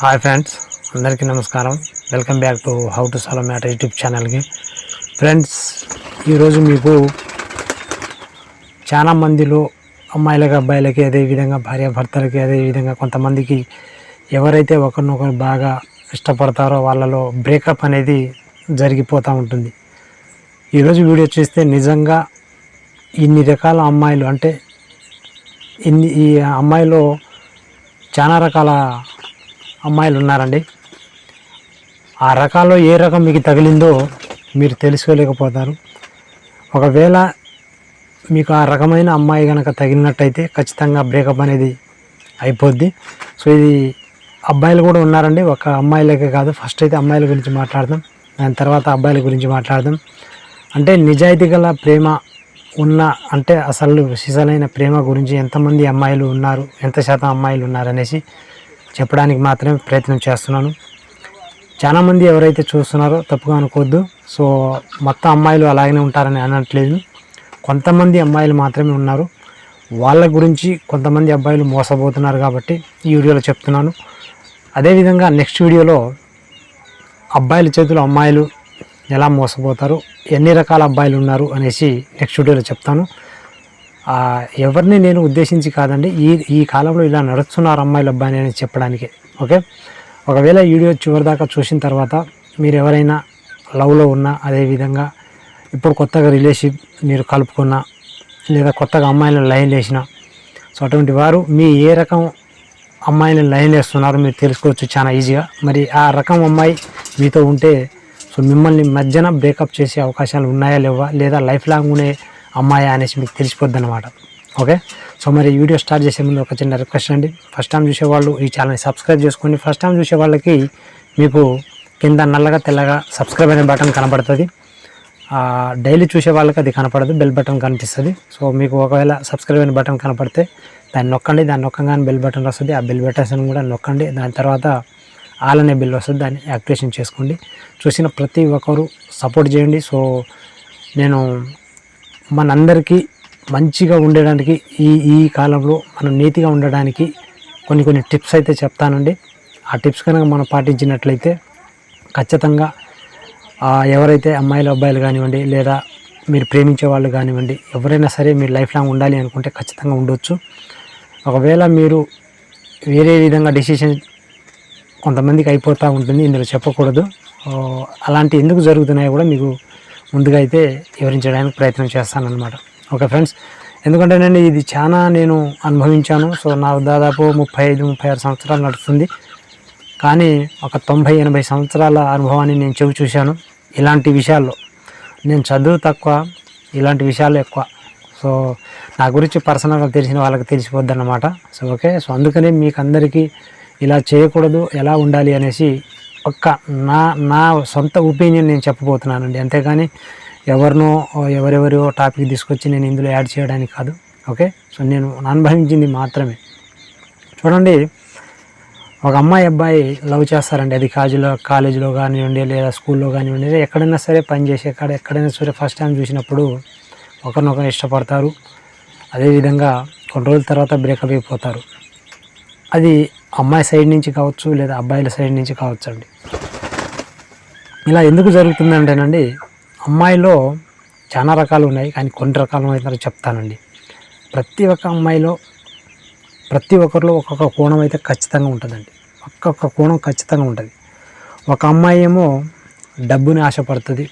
Hi friends అందరికీ నమస్కారం. Welcome back to how to solve matter YouTube ఛానల్కి. Friends ఈరోజు మీకు చాలా మందిలో అమ్మాయిలకి అబ్బాయిలకి అదేవిధంగా భార్యాభర్తలకి అదేవిధంగా కొంతమందికి ఎవరైతే ఒకరినొకరు బాగా ఇష్టపడతారో వాళ్ళలో బ్రేకప్ అనేది జరిగిపోతూ ఉంటుంది. ఈరోజు వీడియో చూస్తే నిజంగా ఇన్ని రకాల అమ్మాయిలు అంటే ఇన్ని ఈ అమ్మాయిలో చాలా రకాల అమ్మాయిలు ఉన్నారండి ఆ రకాల్లో ఏ రకం మీకు తగిలిందో మీరు తెలుసుకోలేకపోతారు. ఒకవేళ మీకు ఆ రకమైన అమ్మాయి కనుక తగిలినట్టయితే ఖచ్చితంగా బ్రేకప్ అనేది అయిపోద్ది. సో ఇది అబ్బాయిలు కూడా ఉన్నారండి. ఒక అమ్మాయిలకే కాదు ఫస్ట్ అయితే అమ్మాయిల గురించి మాట్లాడదాం. దాని తర్వాత అబ్బాయిల గురించి మాట్లాడదాం. అంటే నిజాయితీ గల ప్రేమ ఉన్న అంటే అసలు సిసలైన ప్రేమ గురించి ఎంతమంది అమ్మాయిలు ఉన్నారు ఎంత శాతం అమ్మాయిలు ఉన్నారు అనేసి చెప్పడానికి మాత్రమే ప్రయత్నం చేస్తున్నాను. చాలామంది ఎవరైతే చూస్తున్నారో తప్పుగా అనుకోవద్దు. సో మొత్తం అమ్మాయిలు అలాగనే ఉంటారని అనట్లేదు. కొంతమంది అమ్మాయిలు మాత్రమే ఉన్నారు. వాళ్ళ గురించి కొంతమంది అబ్బాయిలు మోసపోతున్నారు కాబట్టి ఈ వీడియోలో చెప్తున్నాను. అదేవిధంగా నెక్స్ట్ వీడియోలో అబ్బాయిల చేతిలో అమ్మాయిలు ఎలా మోసపోతారు ఎన్ని రకాల అబ్బాయిలు ఉన్నారు అనేసి నెక్స్ట్ వీడియోలో చెప్తాను. ఎవరిని నేను ఉద్దేశించి కాదండి ఈ ఈ కాలంలో ఇలా నడుస్తున్నారు అమ్మాయిలు అబ్బాయిని అని చెప్పడానికి ఓకే? ఒకవేళ వీడియో వీడియో చివరిదాకా చూసిన తర్వాత మీరు ఎవరైనా లవ్లో ఉన్నా అదేవిధంగా ఇప్పుడు కొత్తగా రిలేషన్షిప్ మీరు కలుపుకున్నా లేదా కొత్తగా అమ్మాయిలను లైన్ వేసిన సో అటువంటి వారు మీ ఏ రకం అమ్మాయిలను లైన్ వేస్తున్నారో మీరు తెలుసుకోవచ్చు చాలా ఈజీగా. మరి ఆ రకం అమ్మాయి మీతో ఉంటే సో మిమ్మల్ని మధ్యన బ్రేకప్ చేసే అవకాశాలు ఉన్నాయా లేవా లేదా లైఫ్ లాంగ్ ఉండే అమ్మాయి అనేసి మీకు తెలిసిపోద్ది అనమాట ఓకే? సో మరి వీడియో స్టార్ట్ చేసే ముందు ఒక చిన్న రిక్వెస్ట్ అండి. ఫస్ట్ టైం చూసేవాళ్ళు ఈ ఛానల్ని సబ్స్క్రైబ్ చేసుకోండి. ఫస్ట్ టైం చూసే వాళ్ళకి మీకు కింద నల్లగా తెల్లగా సబ్స్క్రైబ్ అనే బటన్ కనబడుతుంది. డైలీ చూసే వాళ్ళకి అది కనపడదు. బెల్ బటన్ కనిపిస్తుంది. సో మీకు ఒకవేళ సబ్స్క్రైబ్ అయిన బటన్ కనపడితే దాన్ని నొక్కండి. దాన్ని నొక్కగానే బెల్ బటన్ వస్తుంది. ఆ బెల్ బటన్ కూడా నొక్కండి. దాని తర్వాత ఆల్ అనే బిల్ వస్తుంది. దాన్ని యాక్టివేషన్ చేసుకోండి. చూసిన ప్రతి ఒక్కరు సపోర్ట్ చేయండి. సో నేను మనందరికీ మంచిగా ఉండడానికి ఈ ఈ కాలంలో మనం నీతిగా ఉండడానికి కొన్ని కొన్ని టిప్స్ అయితే చెప్తానండి. ఆ టిప్స్ కనుక మనం పాటించినట్లయితే ఖచ్చితంగా ఎవరైతే అమ్మాయిలు అబ్బాయిలు కానివ్వండి లేదా మీరు ప్రేమించే వాళ్ళు కానివ్వండి ఎవరైనా సరే మీరు లైఫ్ లాంగ్ ఉండాలి అనుకుంటే ఖచ్చితంగా ఉండొచ్చు. ఒకవేళ మీరు వేరే విధంగా డెసిషన్ కొంతమందికి అయిపోతూ ఉంటుంది ఇందులో చెప్పకూడదు. అలాంటి ఎందుకు జరుగుతున్నాయో కూడా మీకు ముందుగా అయితే వివరించడానికి ప్రయత్నం చేస్తాను అనమాట ఓకే ఫ్రెండ్స్ ఎందుకంటే నేను ఇది చాలా నేను అనుభవించాను. సో నాకు దాదాపు ముప్పై ఐదు ముప్పై ఆరు సంవత్సరాలు నడుస్తుంది. కానీ ఒక తొంభై ఎనభై సంవత్సరాల అనుభవాన్ని నేను చెవి చూశాను. ఇలాంటి విషయాల్లో నేను చదువు తక్కువ ఇలాంటి విషయాలు ఎక్కువ. సో నా గురించి పర్సనల్గా తెలిసిన వాళ్ళకి తెలిసిపోద్ది అన్నమాట సో ఓకే సో అందుకనే మీకు అందరికీ ఇలా చేయకూడదు ఎలా ఉండాలి అనేసి ఒక్క నా నా సొంత ఒపీనియన్ నేను చెప్పబోతున్నానండి. అంతేగాని ఎవరినో ఎవరెవరో టాపిక్ తీసుకొచ్చి నేను ఇందులో యాడ్ చేయడానికి కాదు. ఓకే? సో నేను అనుభవించింది మాత్రమే. చూడండి ఒక అమ్మాయి అబ్బాయి లవ్ చేస్తారండి. అది కాలేజీలో కాలేజీలో కానివ్వండి లేదా స్కూల్లో కానివ్వండి ఎక్కడైనా సరే పని చేసే కాడ ఎక్కడైనా సరే ఫస్ట్ టైం చూసినప్పుడు ఒకరినొకరు ఇష్టపడతారు. అదేవిధంగా కొన్ని రోజుల తర్వాత బ్రేకప్ అయిపోతారు. అది అమ్మాయి సైడ్ నుంచి కావచ్చు లేదా అబ్బాయిల సైడ్ నుంచి కావచ్చు అండి. ఇలా ఎందుకు జరుగుతుందంటేనండి అమ్మాయిలో చాలా రకాలు ఉన్నాయి కానీ కొన్ని రకాలు అయితే చెప్తానండి. ప్రతి ఒక్క అమ్మాయిలో ప్రతి ఒక్కరిలో ఒక్కొక్క కోణం అయితే ఖచ్చితంగా ఉంటుందండి. ఒక్కొక్క కోణం ఖచ్చితంగా ఉంటుంది. ఒక అమ్మాయి ఏమో డబ్బుని ఆశపడుతుంది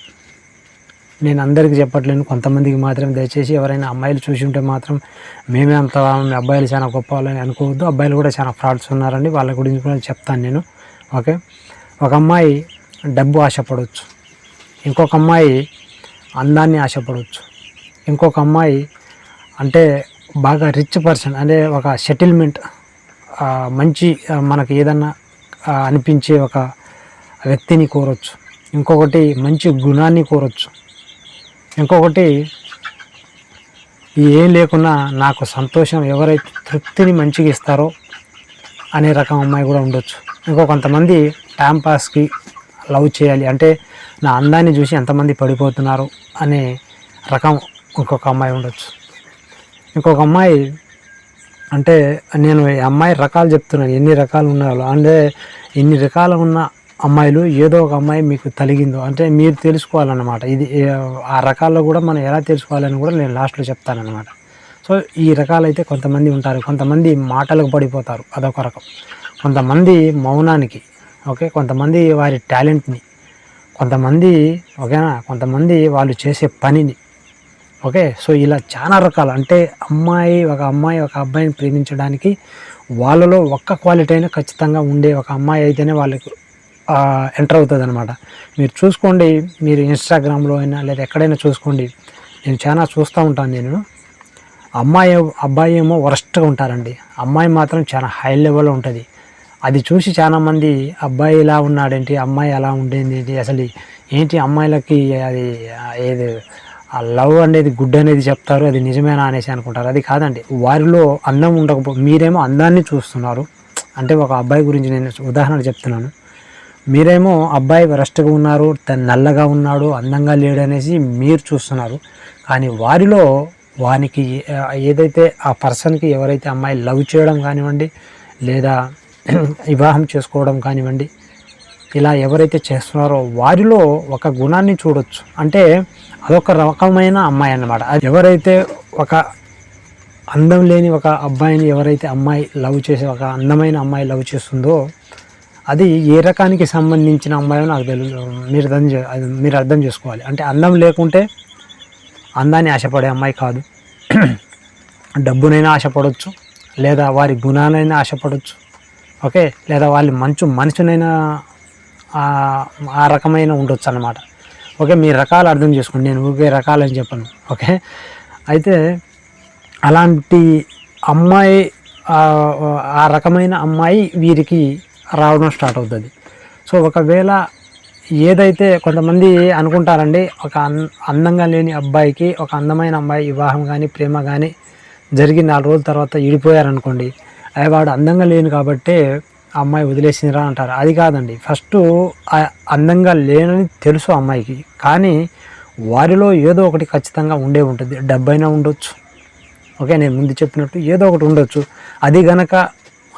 నేను అందరికీ చెప్పట్లేను కొంతమందికి మాత్రం దయచేసి ఎవరైనా అమ్మాయిలు చూసి ఉంటే మాత్రం మేమే అంత మీ అబ్బాయిలు చాలా గొప్ప వాళ్ళని అనుకోవద్దు. అబ్బాయిలు కూడా చాలా ఫ్రాడ్స్ ఉన్నారండి వాళ్ళ గురించి కూడా చెప్తాను నేను. ఓకే? ఒక అమ్మాయి డబ్బు ఆశపడవచ్చు ఇంకొక అమ్మాయి అందాన్ని ఆశపడవచ్చు ఇంకొక అమ్మాయి అంటే బాగా రిచ్ పర్సన్ అంటే ఒక సెటిల్మెంట్ మంచి మనకు మనకి ఏదన్నా అనిపించే ఒక వ్యక్తిని కోరొచ్చు. ఇంకొకటి మంచి గుణాన్ని కోరొచ్చు. ఇంకొకటి ఏం లేకున్నా నాకు సంతోషం ఎవరైతే తృప్తిని మంచిగా ఇస్తారో అనే రకం అమ్మాయి కూడా ఉండొచ్చు. ఇంకో కొంతమంది టైం పాస్కి లవ్ చేయాలి. అంటే నా అందాన్ని చూసి ఎంతమంది పడిపోతున్నారు అనే రకం ఇంకొక అమ్మాయి ఉండొచ్చు. ఇంకొక అమ్మాయి అంటే నేను ఈ అమ్మాయి రకాలు చెప్తున్నాను. ఎన్ని రకాలు ఉన్నాయో అంటే ఎన్ని రకాలు ఉన్న అమ్మాయిలు ఏదో ఒక అమ్మాయి మీకు తలిగిందో అంటే మీరు తెలుసుకోవాలన్నమాట. ఇది ఆ రకాల్లో కూడా మనం ఎలా తెలుసుకోవాలని కూడా నేను లాస్ట్లో చెప్తానన్నమాట. సో ఈ రకాలైతే కొంతమంది ఉంటారు. కొంతమంది మాటలకు పడిపోతారు. అదొక రకం. కొంతమంది మౌనానికి ఓకే? కొంతమంది వారి టాలెంట్ని కొంతమంది ఓకేనా కొంతమంది వాళ్ళు చేసే పనిని ఓకే? సో ఇలా చాలా రకాలు. అంటే అమ్మాయి ఒక అమ్మాయి ఒక అబ్బాయిని ప్రేమించడానికి వాళ్ళలో ఒక్క క్వాలిటీ అయినా ఖచ్చితంగా ఉండే ఒక అమ్మాయి అయితేనే వాళ్ళకు ఎంటర్ అవుతుంది అనమాట మీరు చూసుకోండి మీరు ఇన్స్టాగ్రామ్లో అయినా లేదా ఎక్కడైనా చూసుకోండి. నేను చాలా చూస్తూ ఉంటాను నేను. అమ్మాయి అబ్బాయి ఏమో వరస్ట్గా ఉంటారండి. అమ్మాయి మాత్రం చాలా హై లెవెల్లో ఉంటుంది. అది చూసి చాలామంది అబ్బాయి ఇలా ఉన్నాడేంటి అమ్మాయి అలా ఉండేది ఏంటి అసలు ఏంటి అమ్మాయిలకి అది ఏది ఆ లవ్ అనేది గుడ్ అనేది చెప్తారు అది నిజమేనా అనేసి అనుకుంటారు. అది కాదండి. వారిలో అందం ఉండకపో మీరేమో అందాన్ని చూస్తున్నారు. అంటే ఒక అబ్బాయి గురించి నేను ఉదాహరణ చెప్తున్నాను. మీరేమో అబ్బాయి వరస్ట్గా ఉన్నారు తను నల్లగా ఉన్నాడు అందంగా లేడు అనేసి మీరు చూస్తున్నారు. కానీ వారిలో వానికి ఏదైతే ఆ పర్సన్కి ఎవరైతే అమ్మాయి లవ్ చేయడం కానివ్వండి లేదా వివాహం చేసుకోవడం కానివ్వండి ఇలా ఎవరైతే చేస్తున్నారో వారిలో ఒక గుణాన్ని చూడొచ్చు. అంటే అదొక రకమైన అమ్మాయి అన్నమాట. అది ఎవరైతే ఒక అందం లేని ఒక అబ్బాయిని ఎవరైతే అమ్మాయి లవ్ చేసే ఒక అందమైన అమ్మాయి లవ్ చేస్తుందో అది ఏ రకానికి సంబంధించిన అమ్మాయో నాకు తెలియదు మీరు అర్థం చే మీరు అర్థం చేసుకోవాలి. అంటే అందం లేకుంటే అందాన్ని ఆశపడే అమ్మాయి కాదు. డబ్బునైనా ఆశపడవచ్చు లేదా వారి గుణాలైనా ఆశపడవచ్చు ఓకే? లేదా వాళ్ళ మంచు మనిషినైనా ఆ- రకమైన ఉండొచ్చు అనమాట ఓకే? మీ రకాలు అర్థం చేసుకోండి. నేను ఊరికే రకాలని చెప్పను ఓకే? అయితే అలాంటి అమ్మాయి ఆ రకమైన అమ్మాయి వీరికి రావడం స్టార్ట్ అవుతుంది. సో ఒకవేళ ఏదైతే కొంతమంది అనుకుంటారండి ఒక అన్- అందంగా లేని అబ్బాయికి ఒక అందమైన అమ్మాయి వివాహం కానీ ప్రేమ కానీ జరిగి నాలుగు రోజుల తర్వాత విడిపోయారనుకోండి అవి వాడు అందంగా లేను కాబట్టే ఆ అమ్మాయి వదిలేసిందిరా అంటారు. అది కాదండి. ఫస్ట్ అందంగా లేనని తెలుసు ఆ అమ్మాయికి. కానీ వారిలో ఏదో ఒకటి ఖచ్చితంగా ఉండే ఉంటుంది. డబ్బైనా ఉండొచ్చు. ఓకే నేను ముందు చెప్పినట్టు ఏదో ఒకటి ఉండొచ్చు. అది గనక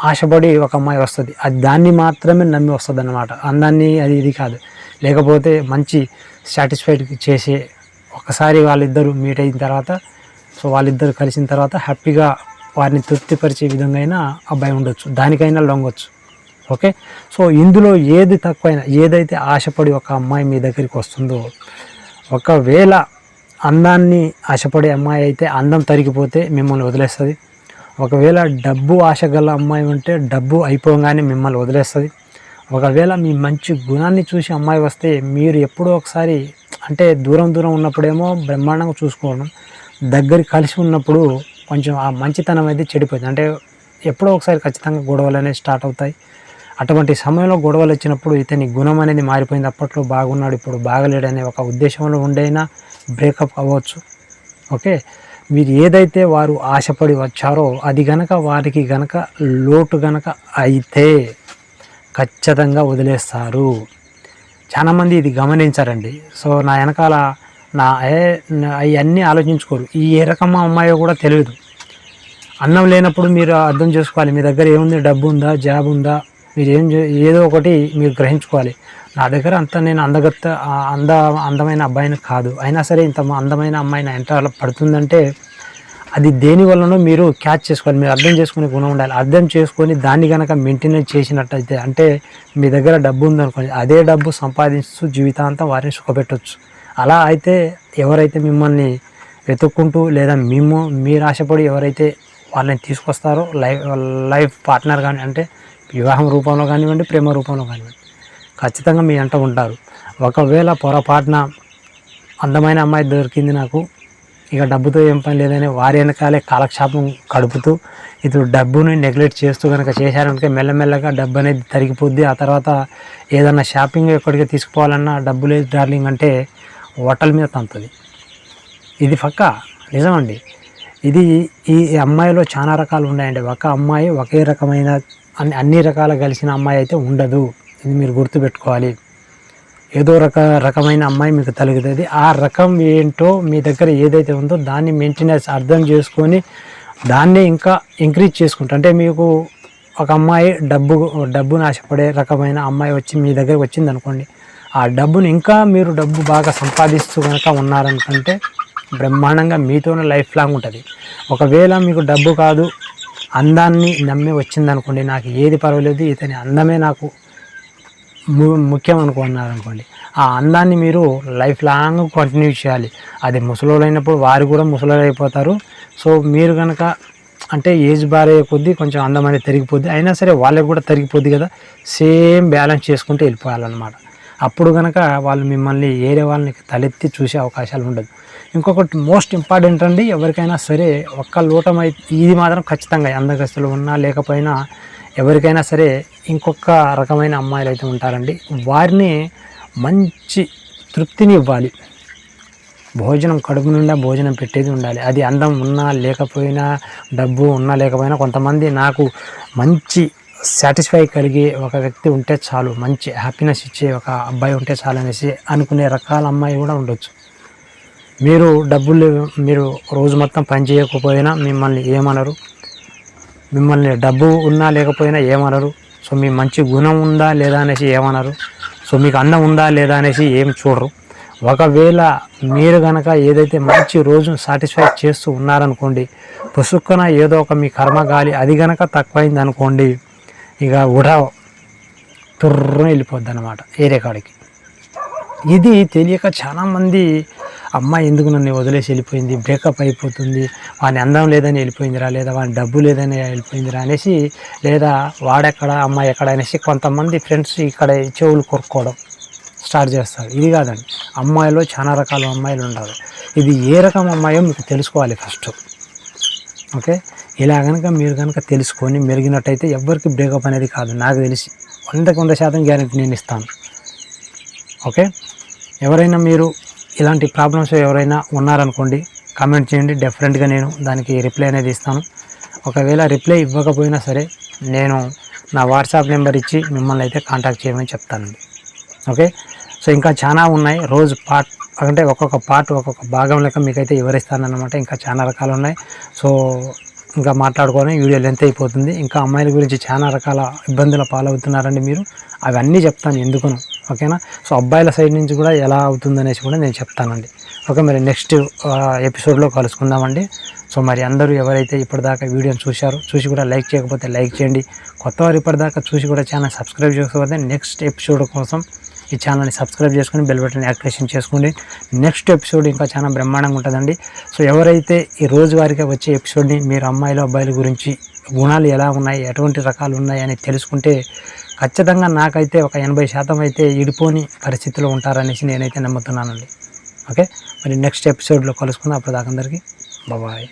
ఆశపడి ఒక అమ్మాయి వస్తుంది. అది దాన్ని మాత్రమే నమ్మి వస్తుంది అనమాట అందాన్ని అది ఇది కాదు. లేకపోతే మంచి సాటిస్ఫైడ్ చేసే ఒకసారి వాళ్ళిద్దరు మీట్ అయిన తర్వాత సో వాళ్ళిద్దరు కలిసిన తర్వాత హ్యాపీగా వారిని తృప్తిపరిచే విధంగా అయినా అబ్బాయి ఉండొచ్చు. దానికైనా లొంగొచ్చు. ఓకే? సో ఇందులో ఏది తక్కువైనా ఏదైతే ఆశపడి ఒక అమ్మాయి మీ దగ్గరికి వస్తుందో ఒకవేళ అందాన్ని ఆశపడే అమ్మాయి అయితే అందం తరిగిపోతే మిమ్మల్ని వదిలేస్తుంది. ఒకవేళ డబ్బు ఆశ గల అమ్మాయి ఉంటే డబ్బు అయిపోగానే మిమ్మల్ని వదిలేస్తుంది. ఒకవేళ మీ మంచి గుణాన్ని చూసి అమ్మాయి వస్తే మీరు ఎప్పుడో ఒకసారి అంటే దూరం దూరం ఉన్నప్పుడేమో బ్రహ్మాండంగా చూసుకోవడం దగ్గర కలిసి ఉన్నప్పుడు కొంచెం ఆ మంచితనం అయితే చెడిపోయింది అంటే ఎప్పుడో ఒకసారి ఖచ్చితంగా గొడవలు అనేవి స్టార్ట్ అవుతాయి. అటువంటి సమయంలో గొడవలు వచ్చినప్పుడు ఇతని గుణం అనేది మారిపోయింది. అప్పట్లో బాగున్నాడు ఇప్పుడు బాగలేడు అనే ఒక ఉద్దేశంలో ఉండైనా బ్రేకప్ అవ్వచ్చు. ఓకే? మీరు ఏదైతే వారు ఆశపడి వచ్చారో అది గనక వారికి గనక లోటు గనక అయితే ఖచ్చితంగా వదిలేస్తారు. చాలామంది ఇది గమనించారండి. సో నా వెనకాల నా అవన్నీ ఆలోచించుకోరు. ఈ ఏ రకం అమ్మాయో కూడా తెలియదు అన్నం లేనప్పుడు మీరు అర్థం చేసుకోవాలి. మీ దగ్గర ఏముంది? డబ్బు ఉందా జాబ్ ఉందా మీరు ఏం ఏదో ఒకటి మీరు గ్రహించుకోవాలి. నా దగ్గర అంత నేను అందగత్త అంద అందమైన అబ్బాయిని కాదు. అయినా సరే ఇంత అందమైన అమ్మాయిని ఎంటర్ పడుతుందంటే అది దేని వల్లనో మీరు క్యాచ్ చేసుకోవాలి. మీరు అర్థం చేసుకునే గుణం ఉండాలి. అర్థం చేసుకొని దాన్ని కనుక మెయింటైన్ చేసినట్టయితే అంటే మీ దగ్గర డబ్బు ఉందనుకోండి అదే డబ్బు సంపాదిస్తూ జీవితాంతం వారిని సుఖపెట్టవచ్చు అలా అయితే ఎవరైతే మిమ్మల్ని వెతుక్కుంటూ లేదా మేము మీరు ఆశపడి ఎవరైతే వాళ్ళని తీసుకొస్తారో లైఫ్ లైఫ్ పార్ట్నర్ కానీ అంటే వివాహం రూపంలో కానివ్వండి ప్రేమ రూపంలో కానివ్వండి ఖచ్చితంగా మీ అంట ఉంటారు. ఒకవేళ పొరపాటున అందమైన అమ్మాయి దొరికింది నాకు ఇక డబ్బుతో ఏం పని లేదని వారి వెనకాలే కాలక్షేపం గడుపుతూ ఇతడు డబ్బుని నెగ్లెక్ట్ చేస్తూ కనుక చేశారంటే మెల్లమెల్లగా డబ్బు అనేది తరిగిపోద్ది. ఆ తర్వాత ఏదన్నా షాపింగ్ ఎక్కడికి తీసుకుపోవాలన్నా డబ్బు లేదు డార్లింగ్ అంటే హోటల్ మీద తంతుంది. ఇది పక్క నిజమండి. ఇది ఈ అమ్మాయిలో చాలా రకాలు ఉన్నాయండి. ఒక అమ్మాయి ఒకే రకమైన అన్ని అన్ని రకాల కలిసిన అమ్మాయి అయితే ఉండదు ఇది మీరు గుర్తుపెట్టుకోవాలి. ఏదో రక రకమైన అమ్మాయి మీకు తలుగుతుంది. ఆ రకం ఏంటో మీ దగ్గర ఏదైతే ఉందో దాన్ని మెయింటెనెన్స్ అర్థం చేసుకొని దాన్నే ఇంకా ఇంక్రీజ్ చేసుకుంటా. అంటే మీకు ఒక అమ్మాయి డబ్బు డబ్బును ఆశపడే రకమైన అమ్మాయి వచ్చి మీ దగ్గరకు వచ్చింది అనుకోండి. ఆ డబ్బును ఇంకా మీరు డబ్బు బాగా సంపాదిస్తూ కనుక ఉన్నారనుకుంటే బ్రహ్మాండంగా మీతోనే లైఫ్ లాంగ్ ఉంటుంది. ఒకవేళ మీకు డబ్బు కాదు అందాన్ని నమ్మి వచ్చిందనుకోండి నాకు ఏది పర్వాలేదు ఇతని అందమే నాకు ము- ముఖ్యం అనుకున్నారు అనుకోండి ఆ అందాన్ని మీరు లైఫ్ లాంగ్ కంటిన్యూ చేయాలి. అది ముసలోళ్ళైనప్పుడు వారు కూడా ముసలోళ్ళు అయిపోతారు సో మీరు కనుక అంటే ఏజ్ బారయ్యే కొద్దీ కొంచెం అందం అనేది తరిగిపోద్ది. అయినా సరే వాళ్ళకి కూడా తరిగిపోద్ది కదా. సేమ్ బ్యాలెన్స్ చేసుకుంటూ వెళ్ళిపోవాలన్నమాట. అప్పుడు కనుక వాళ్ళు మిమ్మల్ని ఏరే వాళ్ళని తలెత్తి చూసే అవకాశాలు ఉండదు. ఇంకొకటి మోస్ట్ ఇంపార్టెంట్ అండి ఎవరికైనా సరే ఒక్క లోటం అయితే ఇది మాత్రం ఖచ్చితంగా అందగస్తులు ఉన్నా లేకపోయినా ఎవరికైనా సరే ఇంకొక రకమైన అమ్మాయిలు అయితే ఉంటారండి. వారిని మంచి తృప్తిని ఇవ్వాలి. భోజనం కడుపు నిండా భోజనం పెట్టేది ఉండాలి. అది అందం ఉన్నా లేకపోయినా డబ్బు ఉన్నా లేకపోయినా కొంతమంది నాకు మంచి సాటిస్ఫై కలిగే ఒక వ్యక్తి ఉంటే చాలు మంచి హ్యాపీనెస్ ఇచ్చే ఒక అబ్బాయి ఉంటే చాలు అనేసి అనుకునే రకాల అమ్మాయి కూడా ఉండొచ్చు. మీరు డబ్బులు మీరు రోజు మొత్తం పని చేయకపోయినా మిమ్మల్ని ఏమనరు. మిమ్మల్ని డబ్బు ఉన్నా లేకపోయినా ఏమనరు. సో మీ మంచి గుణం ఉందా లేదా అనేసి ఏమనరు. సో మీకు అన్నం ఉందా లేదా అనేసి ఏం చూడరు. ఒకవేళ మీరు కనుక ఏదైతే మంచి రోజు సాటిస్ఫై చేస్తూ ఉన్నారనుకోండి పుసుక్కున ఏదో ఒక మీ కర్మ గాలి అది కనుక తక్కువైంది అనుకోండి ఇక ఉడా తుర్రం వెళ్ళిపోద్ది అనమాట ఏరే కాడికి. ఇది తెలియక చాలామంది అమ్మాయి ఎందుకు నన్ను వదిలేసి వెళ్ళిపోయింది? బ్రేకప్ అయిపోతుంది. వాని అందం లేదని వెళ్ళిపోయిందిరా లేదా వాని డబ్బు లేదని వెళ్ళిపోయిందిరా అనేసి లేదా వాడెక్కడ అమ్మాయి ఎక్కడ అనేసి కొంతమంది ఫ్రెండ్స్ ఇక్కడ చెవులు కొరుక్కోవడం స్టార్ట్ చేస్తారు. ఇది కాదండి అమ్మాయిలో చాలా రకాల అమ్మాయిలు ఉంటారు ఇది ఏ రకం అమ్మాయో మీకు తెలుసుకోవాలి ఫస్ట్. ఓకే? ఇలా కనుక మీరు కనుక తెలుసుకొని మెరిగినట్టయితే ఎవరికి బ్రేకప్ అనేది కాదు నాకు తెలిసి. వందకి వంద శాతం గ్యారెంటీ నేను ఇస్తాను. ఓకే? ఎవరైనా మీరు ఇలాంటి ప్రాబ్లమ్స్ ఎవరైనా ఉన్నారనుకోండి కామెంట్ చేయండి. డెఫరెంట్గా నేను దానికి రిప్లై అనేది ఇస్తాను. ఒకవేళ రిప్లై ఇవ్వకపోయినా సరే నేను నా వాట్సాప్ నెంబర్ ఇచ్చి మిమ్మల్ని అయితే కాంటాక్ట్ చేయమని చెప్తానండి. ఓకే? సో ఇంకా చాలా ఉన్నాయి. రోజు పార్ట్ అంటే ఒక్కొక్క పార్ట్ ఒక్కొక్క భాగం లెక్క మీకైతే వివరిస్తానన్నమాట. ఇంకా చాలా రకాలు ఉన్నాయి. సో ఇంకా మాట్లాడుకొని వీడియో లెంత్ అయిపోతుంది. ఇంకా అమ్మాయిల గురించి చాలా రకాల ఇబ్బందుల పాలవుతున్నారండి మీరు. అవన్నీ చెప్తాను ఎందుకును ఓకేనా? సో అబ్బాయిల సైడ్ నుంచి కూడా ఎలా అవుతుందనేసి కూడా నేను చెప్తానండి. ఓకే మరి నెక్స్ట్ ఎపిసోడ్లో కలుసుకుందామండి. సో మరి అందరూ ఎవరైతే ఇప్పటిదాకా వీడియోని చూశారో చూసి కూడా లైక్ చేయకపోతే లైక్ చేయండి. కొత్తవారు ఇప్పటిదాకా చూసి కూడా ఛానల్ సబ్స్క్రైబ్ చేసుకోకపోతే నెక్స్ట్ ఎపిసోడ్ కోసం ఈ ఛానల్ని సబ్స్క్రైబ్ చేసుకొని బెల్ బటన్ యాక్టివేషన్ చేసుకోండి. నెక్స్ట్ ఎపిసోడ్ ఇంకా చాలా బ్రహ్మాండంగా ఉంటుందండి. సో ఎవరైతే ఈ రోజువారీగా వచ్చే ఎపిసోడ్ని మీరు అమ్మాయిలు అబ్బాయిల గురించి గుణాలు ఎలా ఉన్నాయి ఎటువంటి రకాలు ఉన్నాయి అని తెలుసుకుంటే ఖచ్చితంగా నాకైతే ఒక ఎనభై శాతం అయితే ఇడిపోని పరిస్థితిలో ఉంటారనేసి నేనైతే నమ్ముతున్నానండి. ఓకే? మరి నెక్స్ట్ ఎపిసోడ్లో కలుసుకుందాం. అప్పుడు దాకా అందరికీ బాయ్